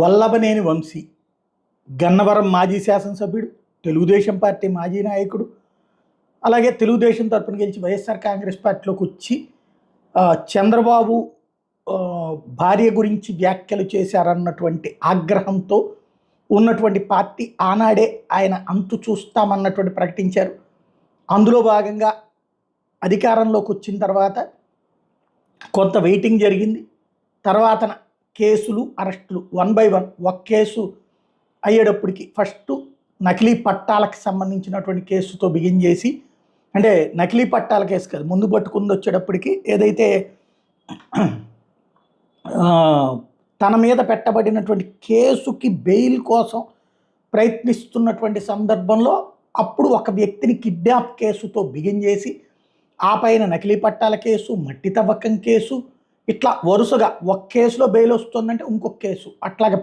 వల్లభనేని వంశీ గన్నవరం మాజీ శాసనసభ్యుడు తెలుగుదేశం పార్టీ మాజీ నాయకుడు అలాగే తెలుగుదేశం తరపున గెలిచి వైఎస్ఆర్ కాంగ్రెస్ పార్టీలోకి వచ్చి చంద్రబాబు భార్య గురించి వ్యాఖ్యలు చేశారన్నటువంటి ఆగ్రహంతో ఉన్నటువంటి పార్టీ ఆనాడే ఆయన అంతు చూస్తామన్నటువంటి ప్రకటించారు. అందులో భాగంగా అధికారంలోకి వచ్చిన తర్వాత కొంత వెయిటింగ్ జరిగింది. తర్వాత కేసులు అరెస్టులు వన్ బై వన్ ఒక కేసు అయ్యేటప్పటికి ఫస్ట్ నకిలీ పట్టాలకు సంబంధించినటువంటి కేసుతో బిగిన్ చేసి అంటే నకిలీ పట్టాల కేసు కాదు ముందు పట్టుకుంది వచ్చేటప్పటికి ఏదైతే తన మీద పెట్టబడినటువంటి కేసుకి బెయిల్ కోసం ప్రయత్నిస్తున్నటువంటి సందర్భంలో అప్పుడు ఒక వ్యక్తిని కిడ్నాప్ కేసుతో బిగిన్ చేసి ఆ పైన నకిలీ పట్టాల కేసు మట్టి తవ్వకం కేసు ఇట్లా వరుసగా ఒక కేసులో బెయిల్ వస్తుందంటే ఇంకొక కేసు. అట్లాగే